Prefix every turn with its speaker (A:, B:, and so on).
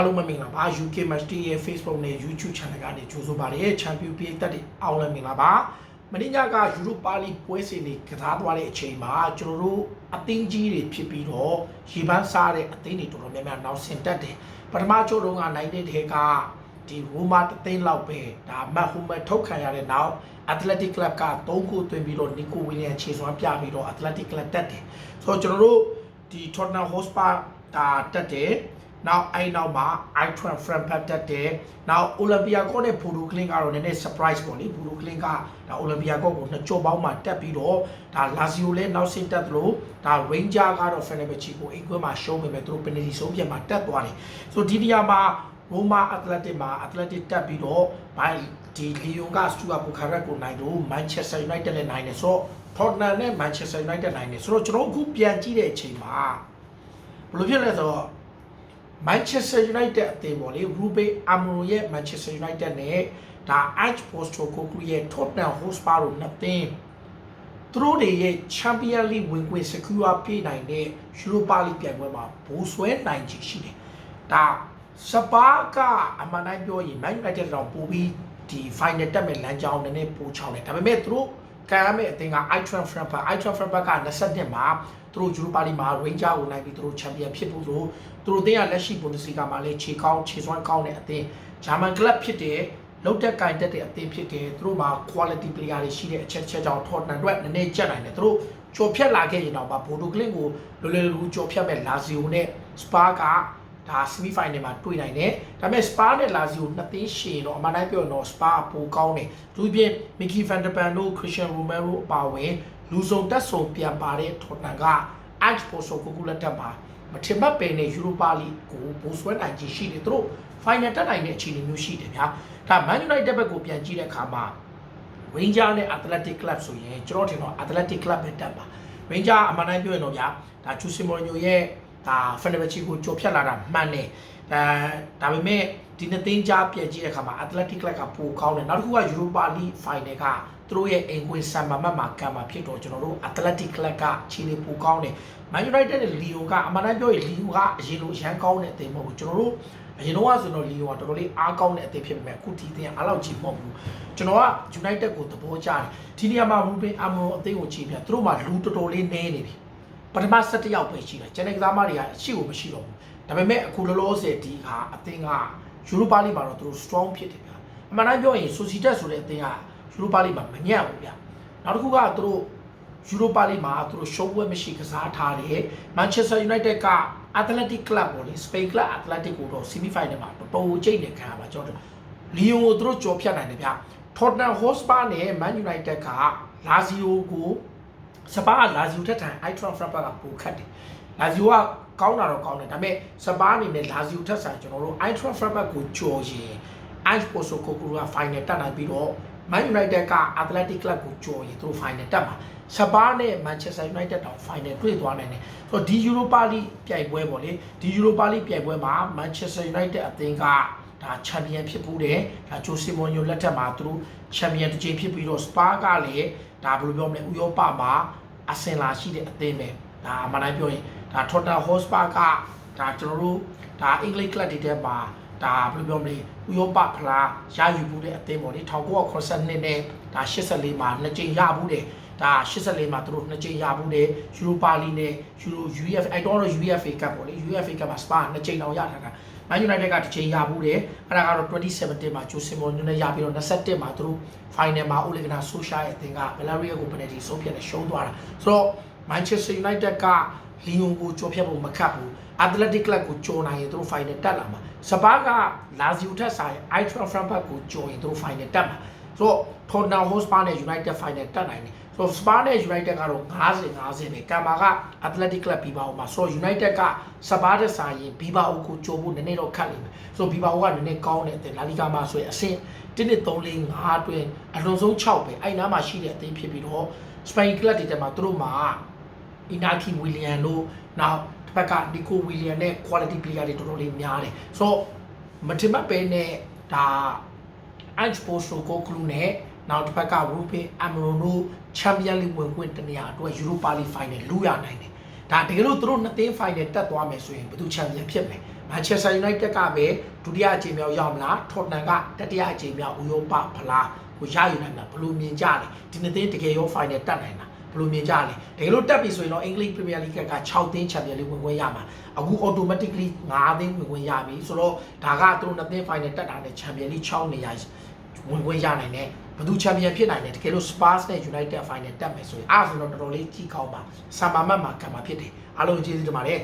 A: အားလုံးပဲမင်္ဂလာပါ UK Match Day ရဲ့ Facebook နဲ့ YouTube Channel ကနေကြိုဆိုပါရစေ Champion ပြည်သက်တွေအားလုံးမင်္ဂလာပါမင်းညကယူရိုပါလီပွဲစဉ်တွေကစားသွားတဲ့အချိန်မှာကျွန်တော်တို့အသင်းကြီးတွေဖြစ်ပြီးတော့ရေပန်းစားတဲ့အသင်းတွေတော်တော်များများနောက်ဆင်တက်တယ်ပထမချို့တုန်းကနိုင်တဲ့တဲကဒီရိုမာတသိန်းလောက်ပဲဒါမတ်ဟူမတ်ထုတ်ခံရတဲ့နောက် Athletic Club က3ခုသွင်းပြီးတော့နီကိုဝီလီယံခြေစွမ်းပြပြီးတော့ Athletic Club တက်တယ်ဆိုတော့ကျွန်တော်တို့ဒီ Tottenham Hotspur ဒါတက်တယ် နောက်အဲ့နောက်မှာ Itran Frankfurt တက်တယ်နောက် Olympiacos နဲ့ Bodo Glimt ကတော့နည်းနည်း surprise ပေါ့လေ Bodo Glimt ကဒါ Olympiacos ကိုနှစ်ကြောပေါင်းမှာတက်ပြီးတော့ဒါ Lazio လည်းနောက်ဆင့်တက်သလိုဒါ Ranger ကတော့ Fenerbahce ကိုအိမ်ခွဲမှာရှုံးပေမဲ့သူတို့ penalty ဆုံးဖြတ်မှာတက်သွားတယ်ဆိုတော့ဒီနေရာမှာ Roma Athletic မှာ Athletic တက်ပြီးတော့ဘိုင်ဒီလီယိုကစတူအာဘူခါရက်ကိုနိုင်လို့ Manchester United လည်းနိုင်တယ်ဆိုတော့ Tottenham နဲ့ Manchester United နိုင်တယ်ဆိုတော့ကျွန်တော်အခုပြန်ကြည့်တဲ့အချိန်မှာဘယ်လိုဖြစ်လဲဆိုတော့ Manchester United အသင်းပေါ့လေ Ruben Amorim ရဲ့ Manchester United နဲ့ဒါ Ange Postecoglou ရဲ့ Tottenham Hotspur တို့နှစ်သင်းသူတို့တွေရဲ့ Champions League ဝင်ခွင့် secure ပြနိုင်တဲ့ Europa League ပြိုင်ပွဲမှာဘိုးဆွဲနိုင်ချင်ရှိတယ်။ဒါစပါးကအမှန်တိုင်းပြောရင် Man United တော့ပို့ပြီးဒီ final တက်မဲ့လမ်းကြောင်းနည်းနည်းပိုချောင်းတယ်။ဒါပေမဲ့သူတို့ ကံရမယ့်အသင်းက Eintracht Frankfurt Eintracht Frankfurt က22မှာသူတို့ Europa League မှာ Ranger ကိုနိုင်ပြီးသူတို့ Champion ဖြစ်ဖို့သူတို့သူတို့အသင်းကလက်ရှိ Bundesliga မှာလည်းခြေကောင်းခြေစွမ်းကောင်းတဲ့အသင်း German club ဖြစ်တဲ့လောက်တက်ကင်တက်တဲ့အသင်းဖြစ်တယ်သူတို့မှာ quality player တွေရှိတဲ့အချက်ချက်ကြောင့် Tottenham အတွက်နည်းနည်းကြက်နိုင်တယ်သူတို့ကြော်ဖြတ်လာခဲ့ရင်တော့ဗဘိုဒိုကလင်ကိုလွယ်လွယ်ကူကြော်ဖြတ်မဲ့ Lazio နဲ့ Spa က ဒါ semi final မှာတွေ့နိုင်တယ်ဒါပေမဲ့ Spa နဲ့ Lazio နှစ်သင်းရှင်တော့အမှန်တိုင်းပြောရင်တော့ Spa ပိုကောင်းတယ်သူပြင် Mickey van der Pan တို့ Christian Romero အပါအဝင်လူစုံတက်ဆုံပြန်ပါတဲ့ Tottenham က Ange Postecoglou လက်ထက်မှာမထင်မှတ်ပင်တဲ့ Europa League ကိုဘိုးဆွဲနိုင်ခြင်းရှိတယ်သူတို့ final တက်နိုင်တဲ့အခြေအနေမျိုးရှိတယ်ဗျာဒါ Man United ဘက်ကိုပြန်ကြည့်တဲ့အခါမှာ Ranger နဲ့ Athletic Club ဆိုရင်ကျွန်တော်ထင်တော့ Athletic Club ပဲတက်ပါ Ranger အမှန်တိုင်းပြောရင်တော့ဗျာဒါ Jose Mourinho ရဲ့ ဒါ Fenerbahce ကိုကြော်ဖြတ်လာတာမှန်တယ်ဒါဒါပေမဲ့ဒီနှစ်သိန်းကြားပြန်ကြည့်တဲ့အခါမှာ Athletic Club ကပိုကောင်းတယ်နောက်တစ်ခုက Europa League Final ကသူတို့ရဲ့အိမ်ဝင်ဆန်မာမတ်မှာကံမှာဖြစ်တော့ကျွန်တော်တို့ Athletic Club ကခြေလေးပိုကောင်းတယ် Man United နဲ့ Lyon ကအမှန်တမ်းပြောရင် Lyon ကအရင်လိုရန်ကောင်းတဲ့အသင်းမဟုတ်ဘူးကျွန်တော်တို့အရင်တော့ဆိုတော့ Lyon ကတော်တော်လေးအားကောင်းတဲ့အသင်းဖြစ်ပေမဲ့အခုဒီအသင်းကအားလောက်ကြီးမဟုတ်ဘူးကျွန်တော်က United ကိုသဘောကျတယ်ဒီနေရာမှာ Ruben Amorim အသင်းကိုချိန်ပြသူတို့မှလူတော်တော်လေးနည်းနေပြီ ပထမ7ယောက်ပဲရှိတယ်ကျန်တဲ့ကစားမတွေကအရှိကိုမရှိတော့ဘူးဒါပေမဲ့အခုလောလောဆယ်ဒီဟာအသင်းက Europa League မှာတော့သူတို့ strong ဖြစ်တယ်ဗျာအမှန်တမ်းပြောရင် Sociedad ဆိုတဲ့အသင်းက Europa League မှာမညံ့ဘူးဗျာနောက်တစ်ခုကသူတို့ယူရိုပါလိမှာသူတို့ရှုံးပွဲမရှိကစားထားတယ်မန်ချက်စတာယူနိုက်တက်က Athletic Club ပေါ့လေ Spain Club Athletic ကိုတော့ semi final မှာတော်တော်ကြိတ်နေခံရပါကျွန်တော်လီယိုကိုသူတို့ကြော်ဖြတ်နိုင်တယ်ဗျ Tottenham Hotspur နဲ့ Man United က Lazio ကို စပါး Lazio ထက်ထန် Eintracht Frankfurt ကပိုခတ်တယ် Lazio ကကောင်းတာတော့ကောင်းတယ်ဒါပေမဲ့စပါးအနေနဲ့ Lazio ထက်ဆိုင်ကျွန်တော်တို့ Eintracht Frankfurt ကိုကြော်ရင် Ange Postecoglou က final တက်နိုင်ပြီးတော့ Man United က Athletic Club ကိုကြော်ရင်သူတို့ final တက်မှာစပါးနဲ့ Manchester United တောင် final တွေ့သွားနိုင်တယ်ဆိုတော့ဒီ Europa League ပြိုင်ပွဲပေါ့လေဒီ Europa League ပြိုင်ပွဲမှာ Manchester United အသင်းကဒါချန်ပီယံဖြစ်ဘူးတယ်ဒါဂျိုစီမွန်ယိုလက်ထက်မှာသူတို့ချန်ပီယံတစ်ချိန်ဖြစ်ပြီးတော့စပါးကလည်း ဒါဘယ်လိုပြောမလဲဥရောပမှာအဆင်လာရှိတဲ့အသင်းပဲဒါအမှန်တိုင်းပြောရင်ဒါ Tottenham Hotspur ကဒါကျွန်တော်တို့ဒါအင်္ဂလိပ်ကလပ်တွေထဲမှာဒါဘယ်လိုပြောမလဲဥရောပဖလားရယူမှုတဲ့အသင်းပေါ့လေ1982နဲ့ဒါ84မှာနှစ်ကြိမ်ရမှုတယ် ဒါ84မှာသူတို့နှစ်ကြိမ်ရမှုတယ်ယူရိုပါလီနဲ့ယူရို UEF အဲ့တော့ UEFA Cup ပေါ့လေ UEFA Cup မှာစပါနှစ်ကြိမ်အောင်ရထားတာ Man United ကတစ်ချိန်ရမှုတယ်အဲ့ဒါကတော့2017မှာဂျိုစီမိုညိုနဲ့ရပြီးတော့21မှာသူတို့ final မှာ Ole Gunnar Solskjaer ရဲ့အသင်းက Villarreal ကို penalty ဆုံးဖြတ်နဲ့ရှုံးသွားတာဆိုတော့ Manchester United ကလီယွန်ကိုကြော်ဖြတ်ဖို့မခတ်ဘူး Athletic Club ကိုကြော်နိုင်ရင်သူတို့ final တက်လာမှာစပါးက Lazio ထက်ဆိုင် Eintracht Frankfurt ကိုကြော်ရင်သူတို့ final တက်မှာဆိုတော့ Tottenham Hotspur နဲ့ United final တက်နိုင်တယ် ဆိုတော့ Spa နဲ့ United ကတော့50 50ပဲကံမာက Athletic Club Bilbao မှာဆိုတော့ United ကစပါးတဲ့ဆိုင်ရင် Bilbao ကိုကြော်ဖို့နည်းနည်းတော့ခက်လိမ့်မယ်ဆိုတော့ Bilbao ကနည်းနည်းကောင်းတဲ့အသင်း La Liga မှာဆိုရင်အဆင့်1 2 3 4 5အတွင်းအလွန်ဆုံး6ပဲအဲ့နားမှာရှိတဲ့အသင်းဖြစ်ပြီးတော့ Spain Club တွေထဲမှာသူတို့မှာ Inaki William တို့နောက်တစ်ဖက်က Nico William နဲ့ quality player တွေတော်တော်လေးများတယ်ဆိုတော့မထင်မှတ်ပဲနဲ့ဒါ Ange Postecoglou နဲ့ နောက်တစ်ဖက်က Ruben Amorim တို့ Champions League ဝင်ခွင့်တနေရာအတွက် Europa League Final လူရနိုင်တယ်ဒါတကယ်လို့သူတို့နှစ်သင်း Final တက်သွားမယ်ဆိုရင်ဘယ်သူ Champion ဖြစ်မလဲ Manchester United ကပဲဒုတိယအကြိမ်မြောက်ရောက်မလား Tottenham ကတတိယအကြိမ်မြောက်ဥရောပဖလားကိုရယူနိုင်တာဘယ်လိုမြင်ကြလဲဒီနှစ်သိန်းတကယ်ရော final တက်နိုင်တာဘယ်လိုမြင်ကြလဲတကယ်လို့တက်ပြီဆိုရင်တော့ English Premier League က6သိန်း Champions League ဝင်ခွင့်ရမှာအခု automatically 9သိန်းဝင်ခွင့်ရပြီဆိုတော့ဒါကသူတို့နှစ်သိန်း final တက်တာနဲ့ Champions League 6နေရာဝင်ခွင့်ရနိုင်တ ယ်ဘယ်သူ champion ဖြစ်နိုင်တယ်တကယ်လို့ Spurs နဲ့ United final တက်မယ်ဆိုရင်အားဆိုတော့တော်တော်လေးကြီးကောင်းပါဆာမာမတ်မှာကံမှာဖြစ်တယ်အားလုံးကျေးဇူးတင်ပါတယ်